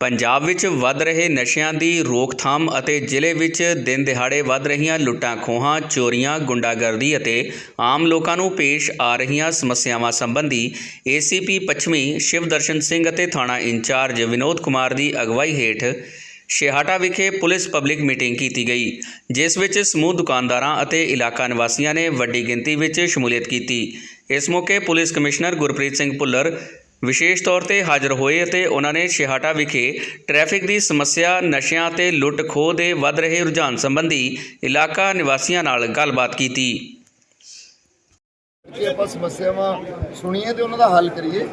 ਪੰਜਾਬ ਵਿੱਚ ਵੱਧ ਰਹੇ ਨਸ਼ਿਆਂ ਦੀ ਰੋਕਥਾਮ ਅਤੇ ਜ਼ਿਲ੍ਹੇ ਵਿੱਚ ਦਿਨ ਦਿਹਾੜੇ ਵੱਧ ਰਹੀਆਂ ਲੁੱਟਾਂ, ਖੋਹਾਂ, ਚੋਰੀਆਂ, ਗੁੰਡਾਗਰਦੀ ਅਤੇ ਆਮ ਲੋਕਾਂ ਨੂੰ ਪੇਸ਼ ਆ ਰਹੀਆਂ ਸਮੱਸਿਆਵਾਂ ਸੰਬੰਧੀ ਏਸੀਪੀ ਪੱਛਮੀ ਸ਼ਿਵਦਰਸ਼ਨ ਸਿੰਘ ਅਤੇ ਥਾਣਾ ਇੰਚਾਰਜ ਵਿਨੋਦ ਕੁਮਾਰ ਦੀ ਅਗਵਾਈ ਹੇਠ ਸ਼ਿਹਾਟਾ ਵਿਖੇ ਪੁਲਿਸ ਪਬਲਿਕ ਮੀਟਿੰਗ ਕੀਤੀ ਗਈ, ਜਿਸ ਵਿੱਚ ਸਮੂਹ ਦੁਕਾਨਦਾਰਾਂ ਅਤੇ ਇਲਾਕਾ ਨਿਵਾਸੀਆਂ ਨੇ ਵੱਡੀ ਗਿਣਤੀ ਵਿੱਚ ਸ਼ਮੂਲੀਅਤ ਕੀਤੀ। ਇਸ ਮੌਕੇ ਪੁਲਿਸ ਕਮਿਸ਼ਨਰ ਗੁਰਪ੍ਰੀਤ ਸਿੰਘ ਭੁੱਲਰ ਵਿਸ਼ੇਸ਼ ਤੌਰ ਤੇ ਹਾਜ਼ਰ ਹੋਏ ਅਤੇ ਉਹਨਾਂ ਨੇ ਸ਼ਿਹਾਟਾ ਵਿਖੇ ਟ੍ਰੈਫਿਕ ਦੀ ਸਮੱਸਿਆ ਨਸ਼ਿਆਂ ਤੇ ਲੁੱਟ ਖੋਹ ਦੇ ਵੱਧ ਰਹੇ ਰੁਝਾਨ ਸੰਬੰਧੀ ਇਲਾਕਾ ਨਿਵਾਸੀਆਂ ਨਾਲ ਗੱਲਬਾਤ ਕੀਤੀ। ਕਿ ਆਪਾਂ ਸਮੱਸਿਆਵਾਂ ਸੁਣੀਏ ਤੇ ਉਹਨਾਂ ਦਾ ਹੱਲ ਕਰੀਏ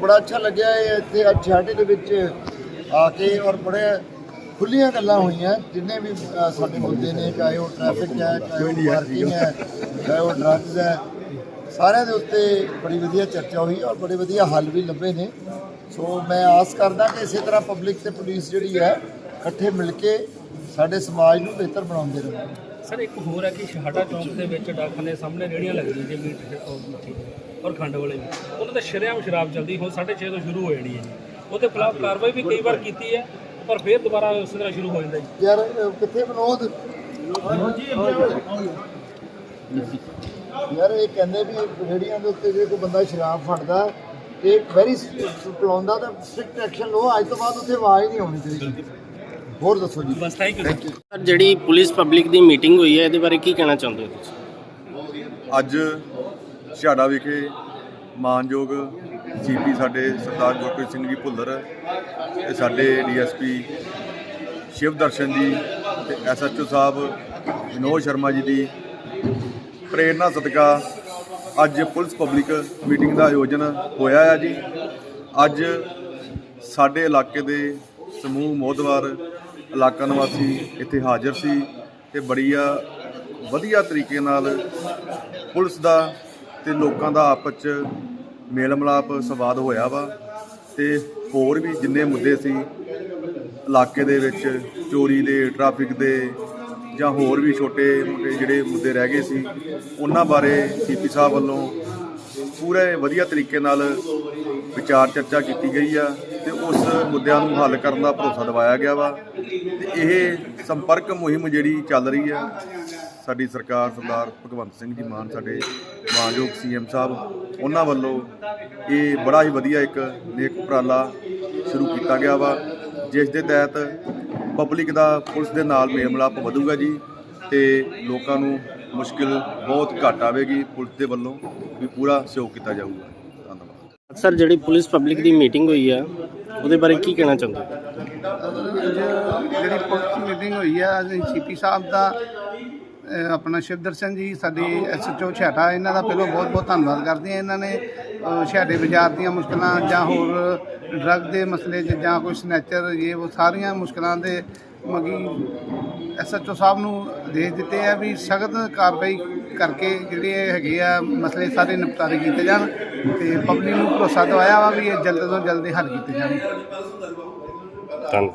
ਬੜਾ ਅੱਛਾ ਲੱਗਿਆ ਇਹ ਇੱਥੇ ਅੱਜ ਛਾਟੇ ਦੇ ਵਿੱਚ ਆ ਕੇ ਔਰ ਬੜੇ ਖੁੱਲੀਆਂ ਗੱਲਾਂ ਹੋਈਆਂ ਜਿੰਨੇ ਵੀ ਅ, ਸਾਡੇ ਮੁੱਦੇ ਨੇ ਚਾਹੇ ਉਹ ਟ੍ਰੈਫਿਕ ਹੈ ਚਾਹੇ ਉਹ ਪਾਰਕਿੰਗ ਹੈ ਚਾਹੇ ਉਹ ਡਰੱਗਸ ਹੈ ਸਾਰਿਆਂ ਦੇ ਉੱਤੇ ਬੜੀ ਵਧੀਆ ਚਰਚਾ ਹੋਈ ਔਰ ਬੜੇ ਵਧੀਆ ਹੱਲ ਵੀ ਲੱਭੇ ਨੇ। ਸੋ ਮੈਂ ਆਸ ਕਰਦਾ ਕਿ ਇਸੇ ਤਰ੍ਹਾਂ ਪਬਲਿਕ ਤੇ ਪੁਲਿਸ ਜਿਹੜੀ ਹੈ ਇਕੱਠੇ ਮਿਲ ਕੇ ਸਾਡੇ ਸਮਾਜ ਨੂੰ ਬਿਹਤਰ ਬਣਾਉਂਦੇ ਰਹਿਣ ਸਰ ਇੱਕ ਹੋਰ ਹੈ ਕਿ ਸ਼ਹਾਡਾ ਚੌਂਕ ਦੇ ਵਿੱਚ ਡਾਕਖਾਨੇ ਸਾਹਮਣੇ ਰੇੜੀਆਂ ਲੱਗਦੀਆਂ ਜੇ ਮੀਟ ਔਰ ਮੱਠੀ ਦੀਆਂ ਔਰ ਖੰਡ ਵਾਲੇ ਵੀ। ਉਹਨਾਂ ਤੇ ਸ਼ਰੇਆਮ ਸ਼ਰਾਬ ਚੱਲਦੀ ਹੁਣ 6:30 ਤੋਂ ਸ਼ੁਰੂ ਹੋ ਜਾਣੀ ਹੈ ਜੀ। ਉਹਦੇ ਖਿਲਾਫ ਕਾਰਵਾਈ ਵੀ ਕਈ ਵਾਰ ਕੀਤੀ ਹੈ ਪਰ ਫਿਰ ਦੁਬਾਰਾ ਉਸੇ ਤਰ੍ਹਾਂ ਸ਼ੁਰੂ ਹੋ ਜਾਂਦਾ ਜੀ। ਯਾਰ ਕਿੱਥੇ ਵਿਨੋਦ? ਯਾਰ ਇਹ ਕਹਿੰਦੇ ਵੀ ਰੇੜੀਆਂ ਦੇ ਉੱਤੇ ਜੇ ਕੋਈ ਬੰਦਾ ਸ਼ਰਾਬ ਫੜਦਾ ਤੇ ਵੈਰੀ ਪਲਾਉਂਦਾ ਤਾਂ ਸਟ੍ਰਿਕਟ ਐਕਸ਼ਨ ਲਓ ਅੱਜ ਤੋਂ ਬਾਅਦ ਉੱਥੇ ਆਵਾਜ਼ ਨਹੀਂ ਆਉਣੀ ਚਾਹੀਦੀ ਹੋਰ ਦੱਸੋ ਜੀ। ਬਸ ਥੈਂਕ ਯੂ ਸਰ ਜਿਹੜੀ ਪੁਲਿਸ ਪਬਲਿਕ ਦੀ ਮੀਟਿੰਗ ਹੋਈ ਹੈ ਇਹਦੇ ਬਾਰੇ ਕੀ ਕਹਿਣਾ ਚਾਹੁੰਦੇ ਹੋ ਤੁਸੀਂ? ਅੱਜ ਛਾੜਾ ਵਿਖੇ ਮਾਨਯੋਗ ਸੀਪੀ ਸਾਡੇ ਸਰਦਾਰ ਗੁਰਪ੍ਰੀਤ ਸਿੰਘ ਜੀ ਭੁੱਲਰ ਤੇ ਸਾਡੇ ਡੀਐਸਪੀ ਸ਼ਿਵਦਰਸ਼ਨ ਜੀ ਤੇ ਐਸਐਚਓ ਸਾਹਿਬ ਵਿਨੋਦ ਸ਼ਰਮਾ ਜੀ ਦੀ ਪ੍ਰੇਰਣਾ ਸਦਕਾ ਅੱਜ ਪੁਲਿਸ ਪਬਲਿਕ ਮੀਟਿੰਗ ਦਾ ਆਯੋਜਨ ਹੋਇਆ ਹੈ ਜੀ। ਅੱਜ ਸਾਡੇ ਇਲਾਕੇ ਦੇ ਸਮੂਹ ਮੋਦਵਾਰ ਇਲਾਕਾ ਨਿਵਾਸੀ ਇੱਥੇ ਹਾਜ਼ਰ ਸੀ ਤੇ ਬੜੀ ਆ ਵਧੀਆ ਤਰੀਕੇ ਨਾਲ ਪੁਲਿਸ ਦਾ ਤੇ ਲੋਕਾਂ ਦਾ ਆਪਸ ਚ ਮੇਲ ਮਿਲਾਪ ਸੰਵਾਦ ਹੋਇਆ ਵਾ ਤੇ ਹੋਰ ਵੀ ਜਿੰਨੇ ਮੁੱਦੇ ਸੀ ਇਲਾਕੇ ਦੇ ਵਿੱਚ ਚੋਰੀ ਦੇ, ਟ੍ਰੈਫਿਕ ਦੇ ਜਾਂ ਹੋਰ ਵੀ ਛੋਟੇ ਮੋਟੇ ਜਿਹੜੇ ਮੁੱਦੇ ਰਹਿ ਗਏ ਸੀ, ਉਹਨਾਂ ਬਾਰੇ ਸੀਪੀ ਸਾਹਿਬ ਵੱਲੋਂ ਪੂਰੇ ਵਧੀਆ ਤਰੀਕੇ ਨਾਲ ਵਿਚਾਰ ਚਰਚਾ ਕੀਤੀ ਗਈ ਆ ਤੇ ਉਸ ਮੁੱਦਿਆਂ ਨੂੰ ਹੱਲ ਕਰਨ ਦਾ ਭਰੋਸਾ ਦਿਵਾਇਆ ਗਿਆ ਵਾ। ਤੇ ਇਹ ਸੰਪਰਕ ਮੁਹਿੰਮ ਜਿਹੜੀ ਚੱਲ ਰਹੀ ਆ, ਸਾਡੀ ਸਰਕਾਰ ਸਰਦਾਰ ਭਗਵੰਤ ਸਿੰਘ ਜੀ ਮਾਨ, ਸਾਡੇ ਮਾਨਯੋਗ ਸੀਐਮ ਸਾਹਿਬ, ਉਹਨਾਂ ਵੱਲੋਂ ਇਹ ਬੜਾ ਹੀ ਵਧੀਆ ਇੱਕ ਨੇਕ ਉਪਰਾਲਾ ਸ਼ੁਰੂ ਕੀਤਾ ਗਿਆ ਵਾ, ਜਿਸ ਦੇ ਤਹਿਤ ਪਬਲਿਕ ਦਾ ਪੁਲਿਸ ਦੇ ਨਾਲ ਮੇਲ ਮਿਲਾਪ ਵਧੂਗਾ ਜੀ ਤੇ ਲੋਕਾਂ ਨੂੰ ਮੁਸ਼ਕਿਲ ਬਹੁਤ ਘੱਟ ਆਵੇਗੀ ਪੁਲਿਸ ਦੇ ਵੱਲੋਂ ਵੀ ਪੂਰਾ ਸਹਿਯੋਗ ਕੀਤਾ ਜਾਊਗਾ। ਧੰਨਵਾਦ। ਸਰ ਜਿਹੜੀ ਪੁਲਿਸ ਪਬਲਿਕ ਦੀ ਮੀਟਿੰਗ ਹੋਈ ਹੈ ਉਹਦੇ ਬਾਰੇ ਕੀ ਕਹਿਣਾ ਚਾਹੁੰਦੇ ਜਿਹੜੀ ਪੁਲਿਸ ਮੀਟਿੰਗ ਹੋਈ ਹੈ ਅਸੀਂ ਸੀਪੀ ਸਾਹਿਬ ਦਾ ਅਹ ਆਪਣਾ ਸ਼ਿਵਦਰਸ਼ਨ ਜੀ, ਸਾਡੇ ਐਸਐਚਓ ਛਾਟਾ ਇਹਨਾਂ ਦਾ ਪਹਿਲਾਂ ਬਹੁਤ ਬਹੁਤ ਧੰਨਵਾਦ ਕਰਦੇ ਹਾਂ। ਇਹਨਾਂ ਨੇ, ਅਹ ਬਾਜ਼ਾਰ ਦੀਆਂ ਮੁਸ਼ਕਲਾਂ ਜਾਂ ਹੋਰ ਡਰੱਗ ਦੇ ਮਸਲੇ 'ਚ ਜਾਂ ਕੋਈ ਸਨੈਚਰ, ਇਹ ਉਹ ਸਾਰੀਆਂ ਮੁਸ਼ਕਲਾਂ ਦੇ ਮਗੀ ਐਸਐਚਓ ਸਾਹਿਬ ਨੂੰ ਆਦੇਸ਼ ਦਿੱਤੇ ਆ ਵੀ ਸਖਤ ਕਾਰਵਾਈ ਕਰਕੇ ਜਿਹੜੇ ਇਹ ਹੈਗੇ ਆ ਮਸਲੇ ਸਾਰੇ ਨਿਪਟਾਰੇ ਕੀਤੇ ਜਾਣ ਤੇ ਪਬਲਿਕ ਨੂੰ ਭਰੋਸਾ ਦਵਾਇਆ ਵਾ ਵੀ ਇਹ ਜਲਦ ਤੋਂ ਜਲਦੀ ਹੱਲ ਕੀਤੇ ਜਾਣ। ਧੰਨਵਾਦ